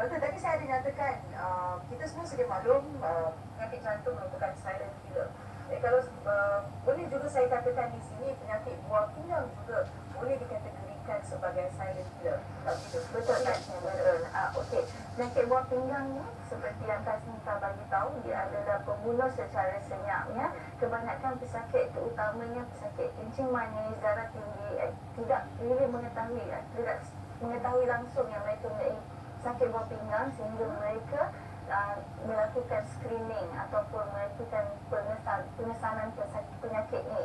Doktor, tadi saya ada nyatakan uh, kita semua sedia maklum uh, penyakit jantung merupakan silent killer. Eh, kalau uh, boleh juga saya katakan di sini penyakit buah pinggang juga boleh dikategorikan sebagai silent killer. Tak begitu? Betul kan? Betul. Ah, Okey. Penyakit buah pinggang ni seperti yang Tasnita bagi tahu dia adalah pembunuh secara senyap ya. Kebanyakan pesakit terutamanya pesakit kencing manis, darah tinggi eh, tidak really mengetahui eh, tidak mengetahui langsung yang mereka mempunyai sakit buah pinggang sehingga mereka uh, melakukan screening ataupun melakukan pengesan, pengesanan penyakit ni.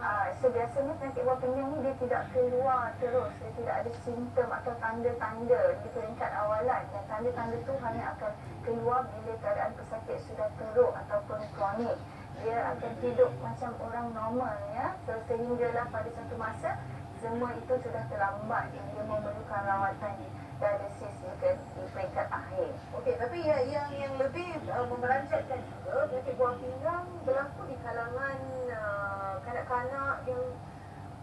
Uh, so biasanya penyakit buah pinggang ni dia tidak keluar terus, dia tidak ada simptom atau tanda-tanda di peringkat awalan. Dan tanda-tanda tu hanya akan keluar bila keadaan pesakit sudah teruk ataupun kronik. Dia akan hidup macam orang normal ya. So, sehinggalah pada satu masa semua itu sudah terlambat yang dia memerlukan rawatan dialisis juga di peringkat akhir. Okey, tapi ya, yang yang lebih uh, memeranjatkan juga penyakit buah pinggang berlaku di kalangan uh, kanak-kanak yang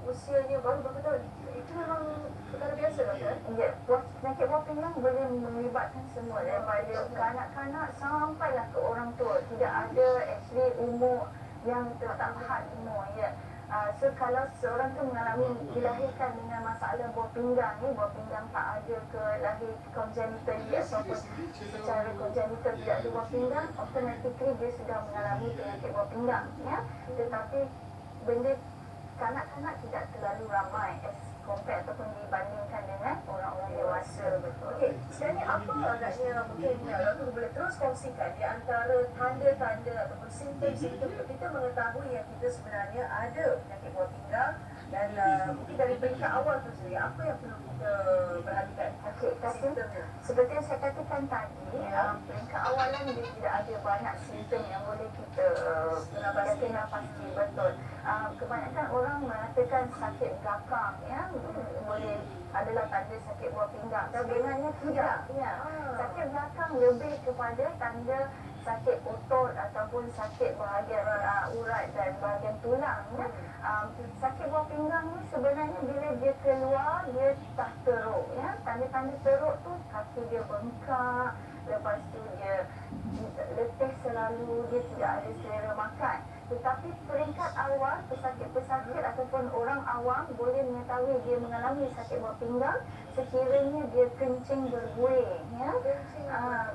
usianya baru berapa tahun? Itu memang perkara biasa doktor? Ya, buah, penyakit buah pinggang boleh melibatkan semua daripada kanak-kanak sampailah ke orang tua. Tidak ada actually umur yang tak had umur ya. Uh, so kalau seorang tu mengalami dilahirkan dengan masalah buah pinggang ni, buah pinggang tak ada ke lahir congenital ataupun secara congenital tidak ada buah pinggang, automatically dia sudah mengalami penyakit buah pinggang ya. Tetapi benda kanak-kanak tidak terlalu ramai as compare ataupun dibandingkan dengan orang-orang dewasa betul. Okey, sebenarnya apa agaknya mungkin ya, doktor boleh terus kongsikan di antara tanda-tanda ataupun simptom-simptom kita mengetahui yang kita sebenarnya ada penyakit buah pinggang dan uh, mungkin dari peringkat awal tu sendiri apa yang perlu kita perhatikan Okey, tapi seperti yang saya katakan tadi, Ya. um, peringkat awalan dia tidak ada banyak simptom yang boleh kita uh, Kena pasti. betul. Um, kebanyakan orang mengatakan sakit belakang ya boleh adalah tanda sakit buah pinggang. Sebenarnya tidak. Ya. Ah. Sakit belakang lebih kepada tanda sakit otot ataupun sakit bahagian uh, urat dan bahagian tulang ya. Um, sakit buah pinggang ni sebenarnya bila dia keluar dia tak teruk ya. Tanda-tanda teruk tu kaki dia bengkak, lepas tu dia letih selalu, dia tidak ada selera makan. Tetapi peringkat awal pesakit-pesakit ataupun orang awam boleh mengetahui dia mengalami sakit buah pinggang sekiranya dia kencing berbuih ya. Ah,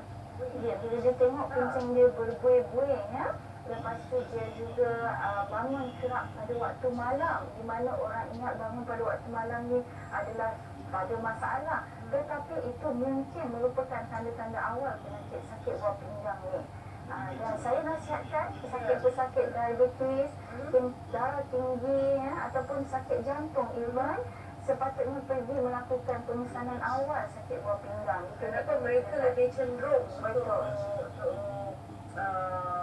dia bila dia tengok kencing dia berbuih-buih ya. Lepas tu dia juga uh, bangun kerap pada waktu malam di mana orang ingat bangun pada waktu malam ni adalah pada masalah. Tetapi itu mungkin merupakan tanda-tanda awal penyakit sakit buah pinggang ni. Uh, dan saya nasihatkan pesakit-pesakit diabetes, darah tinggi ya, ataupun sakit jantung even sepatutnya pergi melakukan pengesanan awal sakit buah pinggang. Kenapa mereka lebih cenderung Betul. untuk untuk uh,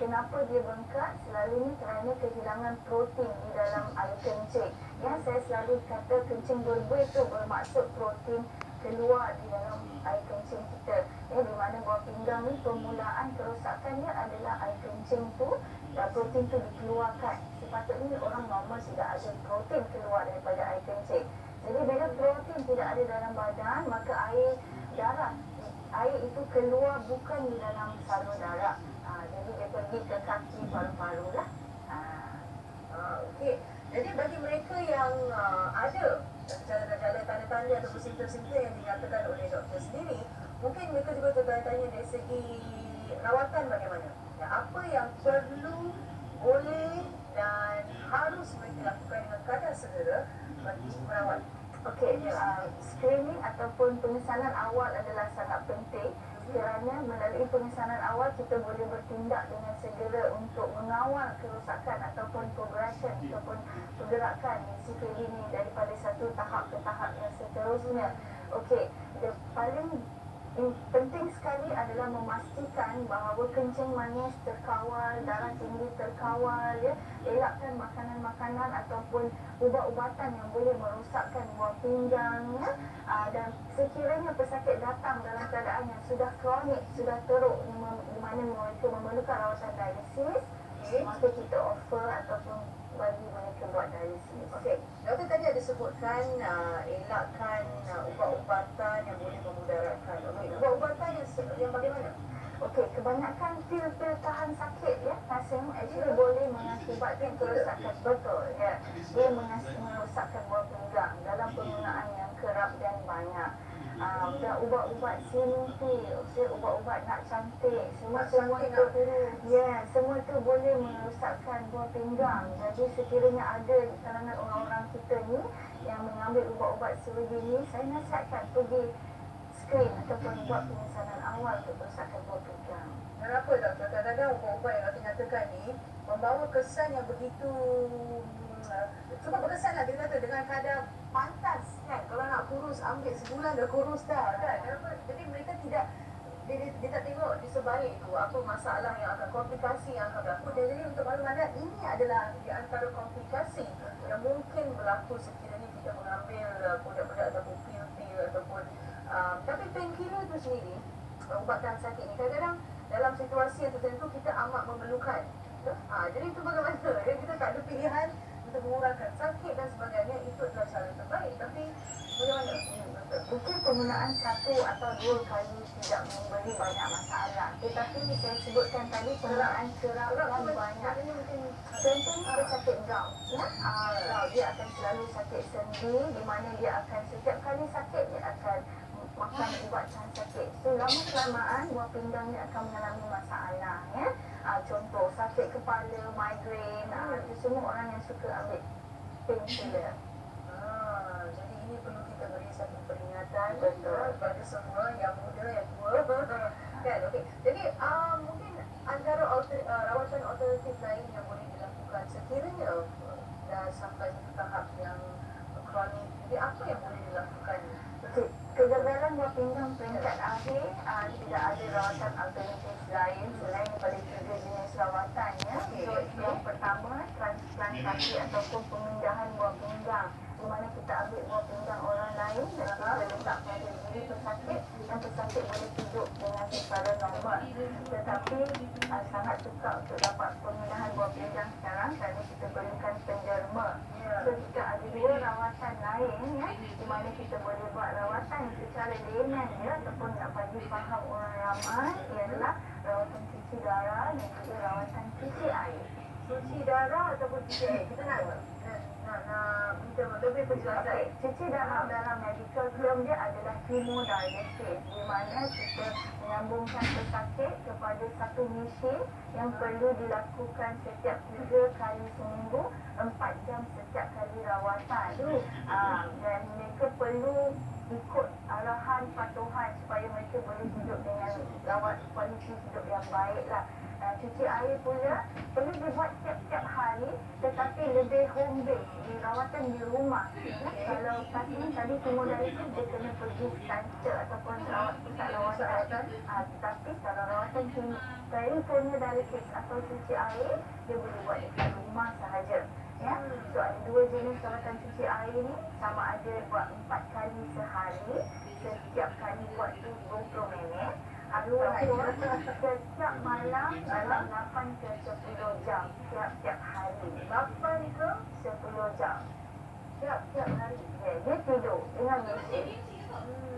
Kenapa dia bengkak? Selalunya kerana kehilangan protein di dalam air kencing. Ya, saya selalu kata kencing berbuih itu bermaksud protein keluar di dalam air kencing kita. Ya, di mana buah pinggang ni permulaan kerosakannya adalah air kencing tu dan protein tu dikeluarkan. Sepatutnya orang normal tidak ada protein keluar daripada air kencing. Jadi bila protein tidak ada dalam badan, maka air darah air itu keluar bukan di dalam salur darah. Pergi ke kaki paru-paru lah. Uh, Okey, jadi bagi mereka yang uh, ada gejala-gejala tanda-tanda atau simptom-simptom yang dinyatakan oleh doktor sendiri, mungkin mereka juga tertanya-tanya dari segi rawatan bagaimana? Ya, apa yang perlu, boleh dan harus mereka lakukan dengan kadar segera bagi merawat? Okey, uh, screening ataupun pengesanan awal adalah sangat penting kerana melalui pengesanan awal kita boleh bertindak dengan segera untuk mengawal kerosakan ataupun progression ataupun pergerakan sikli ini daripada satu tahap ke tahap yang seterusnya. Okey, paling in- penting sekali adalah memastikan bahawa kencing manis terkawal, darah tinggi terkawal, ya. Elakkan makanan-makanan ataupun ubat-ubatan yang boleh merosakkan buah pinggang, ya. Ah, dan sekiranya pesakit datang dalam keadaan yang sudah kronik, sudah teruk, di ma- di mana mereka memerlukan rawatan dialisis, Okey. maka kita offer ataupun bagi mereka buat dialisis. Okey, doktor tadi ada sebutkan uh, elakkan uh, ubat-ubatan yang boleh memudaratkan. Okey, ubat-ubatan yang, yang bagaimana? Okey, kebanyakan pil-pil tahan sakit ya, Kasim actually boleh mengakibatkan kerosakan betul ya. Dia mengas- merosakkan buah pinggang dalam penggunaan yang kerap dan banyak. Dan ubat-ubat pill, ya, ubat-ubat nak cantik, semua semua itu. Ya, semua itu boleh merosakkan buah pinggang. Jadi sekiranya ada kalangan orang-orang kita ni yang mengambil ubat-ubat sebegini, saya nasihatkan pergi screen ataupun buat pengesanan awal untuk kerosakan buah pinggang. Kenapa doktor? Kadang-kadang ubat-ubat yang doktor nyatakan ni membawa kesan yang begitu uh, cuba berkesan lah dia kata dengan keadaan pantas kan? Kalau nak kurus ambil sebulan dah kurus dah. Kan jadi mereka tidak dia, dia, dia tak tengok di sebalik tu apa masalah yang akan komplikasi yang akan berlaku. Dan jadi untuk maklum ini adalah di antara komplikasi yang mungkin berlaku sekiranya kita mengambil uh, produk-produk ataupun pil-pil ataupun uh, tapi painkiller tu sendiri ubat tahan sakit ni kadang-kadang dalam situasi yang tertentu kita amat memerlukan. Ha, jadi itu bagaimana? Kita tak ada pilihan untuk mengurangkan sakit dan sebagainya itu adalah cara terbaik tapi bagaimana hmm, betul. Mungkin penggunaan satu atau dua kali tidak memberi banyak masalah. Tetapi saya sebutkan tadi penggunaan kerap banyak. Contohnya pesakit gout. Ya? Ah, gout dia akan selalu sakit sendi di mana dia akan setiap kali sakit dia akan makan ubat tahan sakit. So lama kelamaan buah pinggang dia akan mengalami masalah ya. Ah, contoh sakit kepala, migraine, ah, itu semua orang yang suka ambil painkiller. Kepada semua yang muda yang tua. Kan? Okey. Jadi uh, mungkin antara alter, uh, rawatan alternatif lain yang boleh dilakukan sekiranya uh, dah sampai ke tahap yang kronik jadi apa yang boleh dilakukan? Okey, kegagalan buah pinggang peringkat akhir uh, tidak ada rawatan alternatif lain selain daripada tiga jenis rawatan ya. So, yang pertama transplantasi ataupun pemindahan buah pinggang di mana kita ambil buah pinggang orang lain dan kita letak pada diri pesakit dan pesakit boleh hidup dengan secara normal. Tetapi uh, sangat sukar untuk dapat pemindahan buah pinggang sekarang kerana kita berikan penderma. So, jika ada dua rawatan lain ya, di mana kita boleh buat rawatan secara layman ya ataupun nak bagi faham orang ramai ialah rawatan cuci darah dan juga rawatan cuci air. cuci darah ataupun cuci air kita nak nak nak, nak minta lebih penjelasan Okey, cuci darah dalam medical term dia adalah hemodialysis di mana kita menyambungkan pesakit kepada satu mesin yang perlu dilakukan setiap tiga kali seminggu, empat jam setiap kali rawatan. Ah, dan mereka perlu ikut arahan patuhan supaya mereka boleh hidup dengan rawat kualiti hidup yang baik lah. Uh, cuci air pula perlu dibuat tiap-tiap hari tetapi lebih home base di rawatan di rumah. Ya, kalau tadi tadi hemodialisis dia kena pergi center ataupun rawat pusat rawatan. Uh, tetapi kalau rawatan peritoneal dialysis atau cuci air dia boleh buat dekat rumah sahaja. Ya, so ada dua jenis rawatan cuci air ni sama ada buat empat kali sehari setiap kali buat tu 20 minit setiap malam dalam 8 ke 10 jam tiap-tiap hari 8 ke 10 jam tiap-tiap hari dia tidur dengan mesin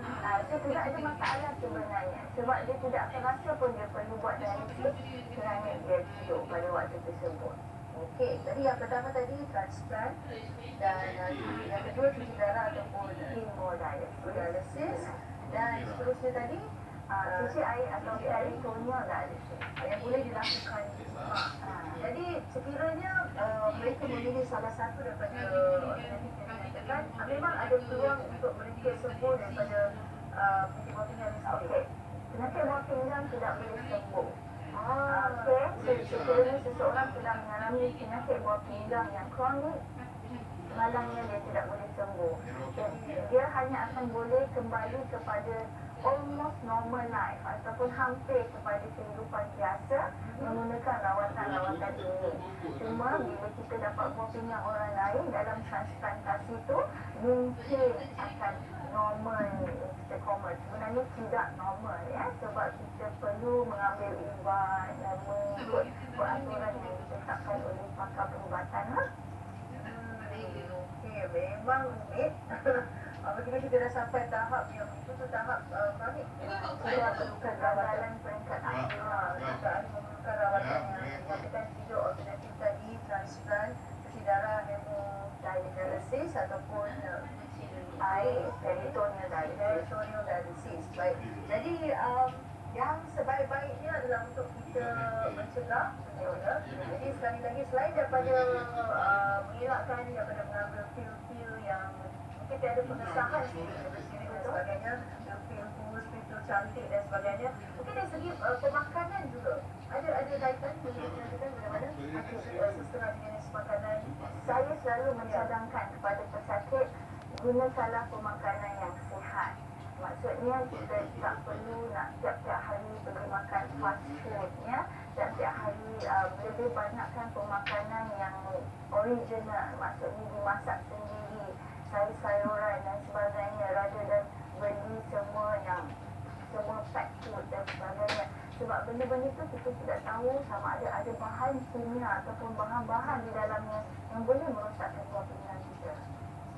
Ha, so tidak ada masalah sebenarnya sebab dia. Tidak akan rasa pun dia perlu buat dialisis kerana dia tidur pada waktu tersebut Okey, tadi yang pertama tadi transplant dan yang kedua cuci darah ataupun hemodialysis dialisis dan seterusnya tadi uh, cuci air atau peritoneal dialysis yang boleh dilakukan. Ha, Jadi sekiranya uh, mereka memilih salah satu daripada yang uh, memang ada peluang untuk mereka sembuh daripada penyakit sendiri. Okey. Penyakit buah pinggang tidak boleh sembuh. Ah, Okey. So, sekiranya seseorang sedang mengalami penyakit buah pinggang yang kronik, malangnya dia tidak boleh sembuh. Dia hanya akan boleh kembali kepada almost normal life ataupun hampir kepada kehidupan biasa menggunakan rawatan-rawatan ini. Cuma bila kita dapat pinggang orang lain dalam transplantasi itu mungkin akan normal kita common. Sebenarnya tidak normal ya sebab kita perlu mengambil ubat dan mengikut peraturan yang ditetapkan oleh pakar perubatan. Ha? Okey, memang rumit. Apabila kita dah sampai tahap yang itu tu tahap uh, kronik. Kita perlukan rawatan peringkat akhir. Ah, kita ada memerlukan rawatan yang dikatakan tiga alternatif tadi, transplant, cuci darah, hemodialysis ataupun uh, Air, peritoneal dialysis. peritoneal dialysis. Baik. Jadi um, yang sebaik-baiknya adalah untuk kita mencegah Jadi sekali lagi selain daripada uh, mengelakkan daripada mengambil pil-pil yang mungkin tiada pengesahan sendiri dan sebagainya, pil kurus, pil cantik dan sebagainya. Mungkin dari segi uh, pemakanan juga ada ada kaitan bagaimana uh, jenis makanan Saya selalu mencadangkan kepada pesakit gunakanlah pemakanan yang sihat. Maksudnya kita tak perlu nak tiap-tiap hari pergi makan fast food ya. Tiap-tiap hari uh, lebih banyakkan pemakanan yang original. Maksudnya dimasak sendiri, sayur-sayuran dan sebagainya rather than beli semua yang semua pack food dan sebagainya. Sebab benda-benda itu kita tidak tahu sama ada ada bahan kimia ataupun bahan-bahan di dalamnya yang boleh merosakkan buah pinggang kita.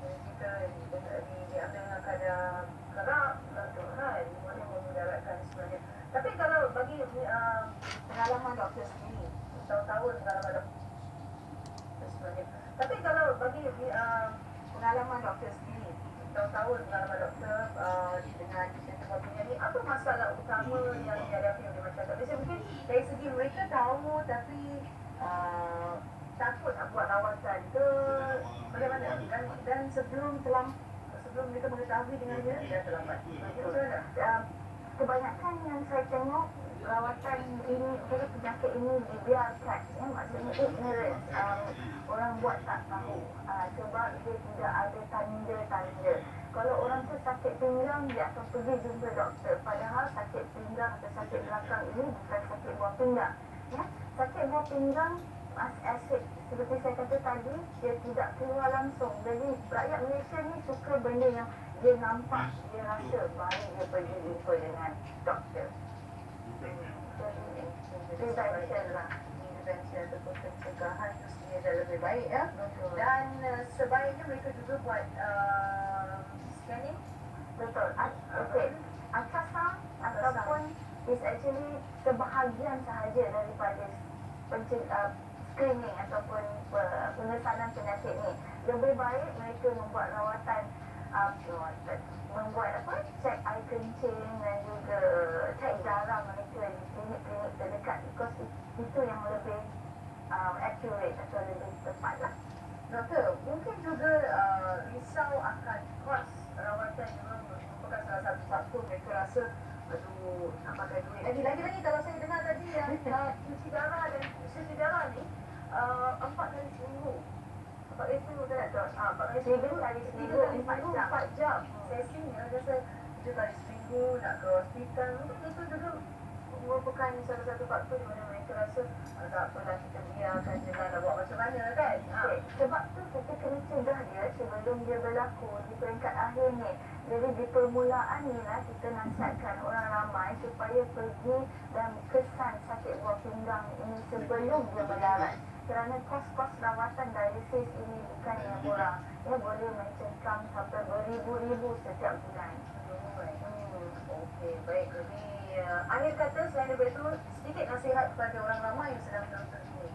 kita di, di, diambil dengan kadar kerap atau kan mana memudaratkan sebenarnya. Tapi kalau bagi uh, pengalaman doktor sendiri, tahun-tahun pengalaman doktor sebenarnya. Tapi kalau bagi uh, pengalaman doktor sendiri, tahun-tahun pengalaman doktor uh, dengan sebagainya ni, apa masalah utama yang dihadapi oleh masyarakat? Biasanya mungkin dari segi mereka tahu tapi uh, takut nak buat rawatan ke bagaimana dan dan sebelum telam sebelum mereka mengetahui dengan dia terlambat. Mana? uh, kebanyakan yang saya tengok rawatan ini jadi penyakit ini dibiarkan ya. Maksudnya ignorance um, orang buat tak tahu. Uh, sebab dia tidak ada tanda-tanda. Kalau orang tu sakit pinggang dia akan pergi jumpa doktor. Padahal sakit pinggang atau sakit belakang ini bukan sakit buah pinggang ya. Sakit buah pinggang as acid seperti saya kata tadi dia tidak keluar langsung. Jadi rakyat Malaysia ni suka benda yang dia nampak dia rasa baik dia pergi jumpa dengan doktor. Jadi prevention lah. Prevention ataupun pencegahan itu sebenarnya dah lebih baik ya. Betul. Dan uh, sebaiknya mereka juga buat uh, scanning. Betul. Okay ultrasound ataupun is actually sebahagian sahaja daripada penceg- uh, screening ataupun pe- pengesanan penyakit ni. Lebih baik mereka membuat rawatan rawatan membuat apa cek air kencing dan juga cek darah mereka di klinik-klinik terdekat because it- itu yang lebih uh, accurate atau lebih tepat lah Doktor, mungkin juga uh, risau akan kos rawatan juga merupakan salah satu faktor mereka rasa aduh nak pakai duit. Lagi lagi lagi kalau saya dengar tadi yang uh, cuci darah dan cuci darah ni uh, empat kali seminggu. Empat kali seminggu tak ada. Ah, empat kali Tiga kali seminggu, empat jam. empat jam. Sesinya rasa tiga kali seminggu nak ke hospital. Itu juga merupakan salah satu faktor di mana mereka rasa ah, tak apalah kita biarkan lah nak buat macam mana kan. Okay. Sebab tu kita kena cegah dia sebelum dia berlaku di peringkat akhir ni. Jadi di permulaan ni lah kita nasihatkan orang ramai supaya pergi dan kesan sakit buah pinggang ini sebelum dia melarat. Kerana kos-kos rawatan dialisis ini bukan yang murah. Ia boleh mencengkam sampai beribu-ribu setiap bulan. Hmm, Okey, baik. Jadi uh, akhir kata selain daripada itu sedikit nasihat kepada orang ramai yang sedang menonton ini.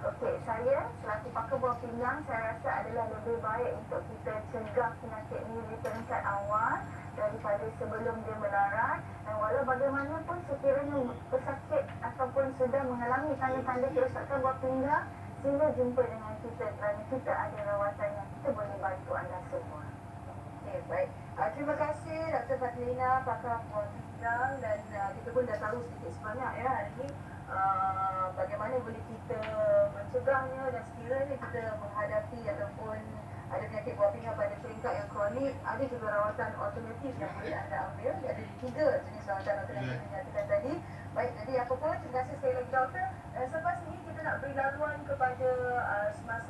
Okey, saya selaku pakar buah pinggang, saya rasa adalah lebih baik untuk kita cegah penyakit ini di peringkat awal daripada sebelum dia melarat. Dan walau bagaimanapun sekiranya pesakit ataupun sudah mengalami tanda-tanda kerosakan buah pinggang, sila jumpa dengan kita kerana kita ada rawatan yang kita boleh bantu anda semua. Okey, baik. Uh, terima kasih Dr. Fatlina, pakar pinggang dan uh, kita pun dah tahu sedikit sebanyak ya hari ini uh, bagaimana boleh kita mencegahnya dan sekiranya kita menghadapi ataupun ada penyakit buah pinggang pada peringkat yang kronik, ada juga rawatan alternatif yang boleh anda ambil. Ada tiga jenis rawatan alternatif yang dinyatakan tadi. Baik, jadi apa pun, terima kasih sekali lagi doktor. Dan selepas ini nak beri laluan kepada uh, semasa